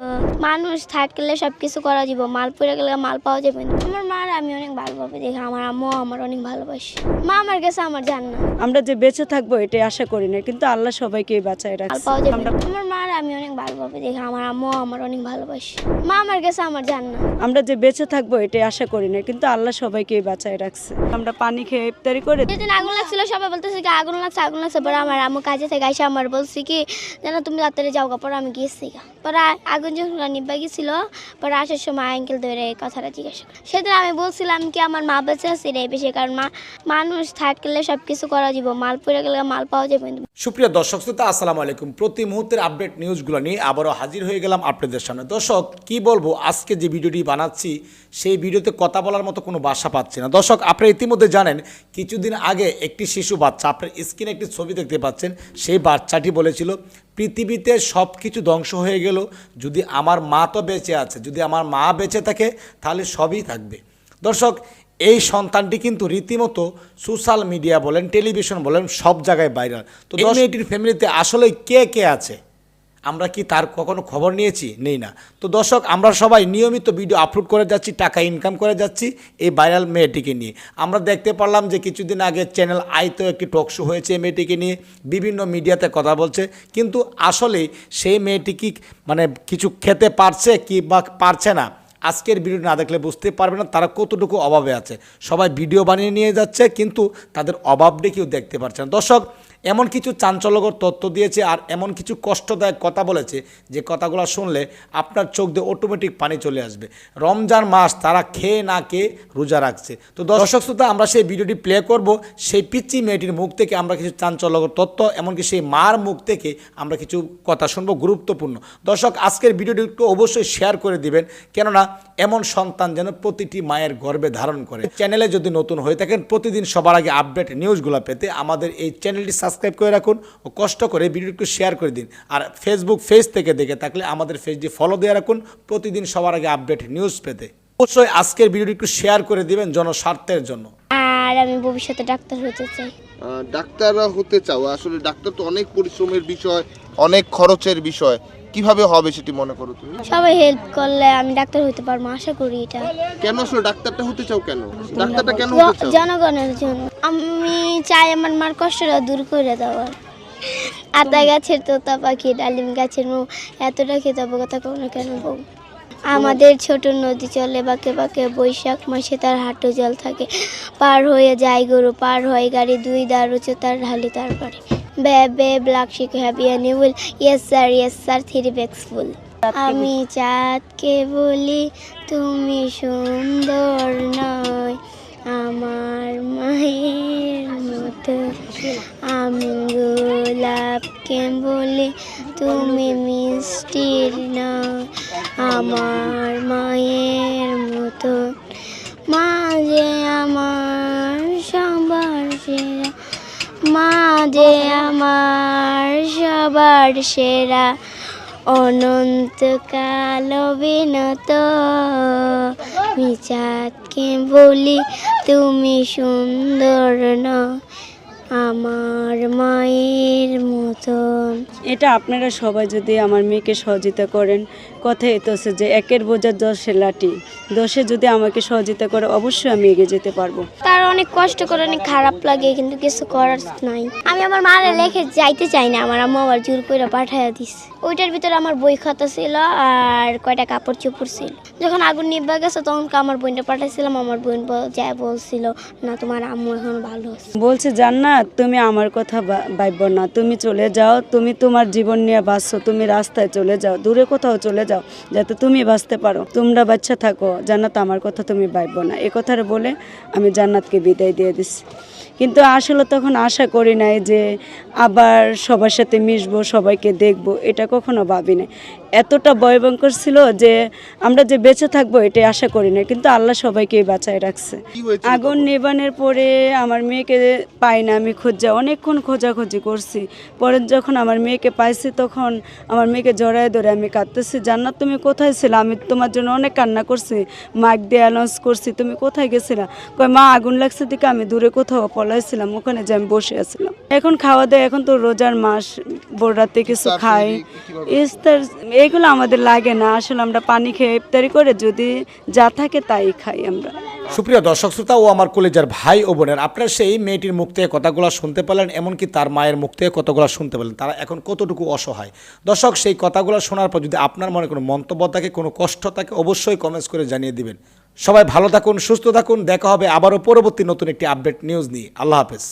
Uh... মানুষ থাকলে সব কিছু করা যাব মাল পড়ে গেলে মাল পাওয়া যাবে না। আমার মার আমি অনেক ভালোভাবে দেখি আমার আম্মু আমার অনেক ভালোবাসে। মা আমার কাছে আমার জান না। আমরা যে বেঁচে থাকব এটাই আশা করি না কিন্তু আল্লাহ সবাইকে বাঁচায় রাখছে। পাওয়া যাবে আমরা না। আমার মার আমি অনেক ভালোভাবে দেখি আমার আম্মু আমার অনেক ভালোবাসে। মা আমার কাছে আমার জান না। আমরা যে বেঁচে থাকব এটাই আশা করি না কিন্তু আল্লাহ সবাইকে বাঁচায় রাখছে। আমরা পানি খেয়ে ইফতারি করে যেদিন আগুন লাগছিল সবাই বলতেছে কি আগুন লাগছে আগুন লাগছে। পরে আমার আম্মু কাজে থেকে আইসা আমার বলছি কি যেন তুমি রাত্রে যাও গা পরে আমি গিয়েছি গা। পরে আগুন যখন নিবা গেছিল, পরে আসার সময় আঙ্কেল ধরে এই কথাটা জিজ্ঞাসা করে। সেদিন আমি বলছিলাম কি, আমার মা বেঁচে আছে রে বেশি, কারণ মা, মানুষ থাকলে সব কিছু করা যাব, মাল পড়ে গেলে মাল পাওয়া যাবে। সুপ্রিয় দর্শক, শ্রোতা, আসসালামু আলাইকুম। প্রতি মুহূর্তের আপডেট নিউজগুলো নিয়ে আবারও হাজির হয়ে গেলাম আপনাদের সামনে। দর্শক, কি বলব, আজকে যে ভিডিওটি বানাচ্ছি, সেই ভিডিওতে কথা বলার মতো কোনো বাসা পাচ্ছি না। দর্শক, আপনারা ইতিমধ্যে জানেন, কিছুদিন আগে একটি শিশু বাচ্চা, আপনার স্ক্রিনে একটি ছবি দেখতে পাচ্ছেন, সেই বাচ্চাটি বলেছিল পৃথিবীতে সব কিছু ধ্বংস হয়ে গেল। যদি আমার মা তো বেঁচে আছে যদি আমার মা বেঁচে থাকে তাহলে সবই থাকবে। দর্শক এই সন্তানটি কিন্তু রীতিমতো সোশ্যাল মিডিয়া বলেন টেলিভিশন বলেন সব জায়গায় ভাইরাল। তো এই মেয়েটির ফ্যামিলিতে আসলে কে কে আছে? আমরা কি তার কখনো খবর নিয়েছি? নেই না। তো দর্শক, আমরা সবাই নিয়মিত ভিডিও আপলোড করে যাচ্ছি, টাকা ইনকাম করে যাচ্ছি এই ভাইরাল মেয়েটিকে নিয়ে। আমরা দেখতে পারলাম যে কিছুদিন আগে চ্যানেল আইতেও একটি টক শো হয়েছে এই মেয়েটিকে নিয়ে। বিভিন্ন মিডিয়াতে কথা বলছে। কিন্তু আসলে সেই মেয়েটি কি মানে কিছু খেতে পারছে কি বা পারছে না, আজকের ভিডিও না দেখলে বুঝতে পারবে না। তারা কতটুকু অভাবে আছে? সবাই ভিডিও বানিয়ে নিয়ে যাচ্ছে, কিন্তু তাদের অভাবটি কেউ দেখতে পারছে না। দর্শক এমন কিছু চাঞ্চল্যকর তথ্য দিয়েছে আর এমন কিছু কষ্টদায়ক কথা বলেছে যে কথাগুলো শুনলে আপনার চোখ দিয়ে অটোমেটিক পানি চলে আসবে। রমজান মাস তারা খেয়ে না খেয়ে রোজা রাখছে। তো দর্শক শ্রোতা আমরা সেই ভিডিওটি প্লে করব সেই পিচ্চি মেয়েটির মুখ থেকে আমরা কিছু চাঞ্চল্যকর তথ্য এমনকি সেই মার মুখ থেকে আমরা কিছু কথা শুনব গুরুত্বপূর্ণ। দর্শক আজকের ভিডিওটি একটু অবশ্যই শেয়ার করে দিবেন কেননা এমন সন্তান যেন প্রতিটি মায়ের গর্বে ধারণ করে। চ্যানেলে যদি নতুন হয়ে থাকেন প্রতিদিন সবার আগে আপডেট নিউজগুলো পেতে আমাদের এই চ্যানেলটি সাবস্ক্রাইব করে রাখুন ও কষ্ট করে ভিডিওটি শেয়ার করে দিন। আর ফেসবুক পেজ থেকে দেখে থাকলে আমাদের পেজটি ফলো দিয়ে রাখুন। প্রতিদিন সবার আগে আপডেট নিউজ পেতে। অবশ্যই আজকের ভিডিওটি একটু শেয়ার করে দিবেন জনস্বার্থের জন্য। আর আমি ভবিষ্যতে ডাক্তার হতে চাই। আহ, ডাক্তাররা হতে চাও? আসলে ডাক্তার তো অনেক পরিশ্রমের বিষয় অনেক খরচের বিষয়। কীভাবে হবে সেটি মনে করো তুমি? সবাই হেল্প করলে আমি ডাক্তার হতে পারব আশা করি এটা। কেন আসলে ডাক্তারটা হতে চাও কেন? ডাক্তারটা কেন হতে চাও? জনগণের জন্য। আমি চাই আমার মার কষ্টটা দূর করে দেওয়ার। আতা গাছের তোতা পাখি, ডালিম গাছের মৌ, এতটা খেতে হবে কথা কোনো কেন বউ? আমাদের ছোট নদী চলে, বাঁকে বাঁকে বৈশাখ মাসে তার হাঁটু জল থাকে। পার হয়ে যায় গরু, পার হয় গাড়ি, দুই দাঁড় উঁচু তার ঢালি তার পারে baa baa black sheep happy অ্যানিউল yes sir yes sir, three bags full. আমি চাঁদকে বলি, তুমি সুন্দর নয়। আমার মায়ের মতো আমি গোলাপকে বলি তুমি মিষ্টির নয় আমার মায়ের মতো মা যে আমার সবার সেরা মা যে আমার সবার সেরা, অনন্তকাল বিনত আমি চাঁদকে বলি তুমি সুন্দর না আমার মায়ের মতন। এটা আপনারা সবাই যদি আমার মেয়েকে সহযোগিতা করেন কথাই তো আছে যে একের বোঝা দশের লাঠি। দশে যদি আমাকে সহযোগিতা করে অবশ্যই আমি এগিয়ে যেতে পারব। তার অনেক কষ্ট করে অনেক খারাপ লাগে কিন্তু কিছু করার নাই। আমি আমার মারে লেখে যাইতে চাই না আমার আম্মু আবার জোর করে পাঠাইয়া দিস। ওইটার ভিতরে আমার বই খাতা ছিল আর কয়টা কাপড় চোপড় ছিল। যখন আগুন নিবা গেছে তখন আমার বোনটা পাঠাইছিলাম আমার বোন বল- যা বলছিল না তোমার আম্মু এখন ভালো আছে। বলছে জান্নাত তুমি আমার কথা ভাববো না। তুমি চলে যাও, তুমি তোমার জীবন নিয়ে বাঁচছো, তুমি রাস্তায় চলে যাও, দূরে কোথাও চলে যাও, যাতে তুমি বাঁচতে পারো। তোমরা বাচ্চা থাকো, জান্নাত আমার কথা তুমি ভাববো না। এ কথাটা বলে আমি জান্নাতকে বিদায় দিয়ে দিছি। কিন্তু আসলে তখন আশা করি নাই যে আবার সবার সাথে মিশবো, সবাইকে দেখব, এটা কখনো ভাবি নাই এতটা ভয়ভয়ঙ্কর ছিল যে আমরা যে বেঁচে থাকব এটাই আশা করি না কিন্তু আল্লাহ সবাইকে বাঁচায় রাখছে। আগুন নিবানের পরে আমার মেয়েকে পাই না আমি খোঁজা অনেকক্ষণ খোঁজাখুঁজি করছি। পরে যখন আমার মেয়েকে পাইছি তখন আমার মেয়েকে জড়ায় ধরে আমি কাঁদতেছি জান্নাত তুমি কোথায় ছিলে? আমি তোমার জন্য অনেক কান্না করছি মাইক দিয়ে অ্যানাউন্স করছি তুমি কোথায় গেছিলা? কয় মা আগুন লাগছে দিকে আমি দূরে কোথাও পলাইছিলাম ওখানে যে আমি বসে আছিলাম। এখন খাওয়া দাওয়া এখন তো রোজার মাস ভোর রাতে কিছু খাই। সেহরি এইগুলো আমাদের লাগে না। আসলে আমরা পানি খেয়ে ইফতারি করে যদি যা থাকে তাই খাই আমরা। সুপ্রিয় দর্শক, শ্রোতা ও আমার কলেজের ভাই ও বোনের, আপনারা সেই মেয়েটির মুখ থেকে কথাগুলো শুনতে পেলেন, এমনকি তার মায়ের মুখ থেকে কতগুলো শুনতে পেলেন। তারা এখন কতটুকু অসহায়। দর্শক, সেই কথাগুলো শোনার পর যদি আপনার মনে কোনো মন্তব্য থাকে, কোনো কষ্ট থাকে, অবশ্যই কমেন্টস করে জানিয়ে দিবেন। সবাই ভালো থাকুন, সুস্থ থাকুন, দেখা হবে আবারও পরবর্তী নতুন একটি আপডেট নিউজ নিয়ে। আল্লাহ হাফেজ।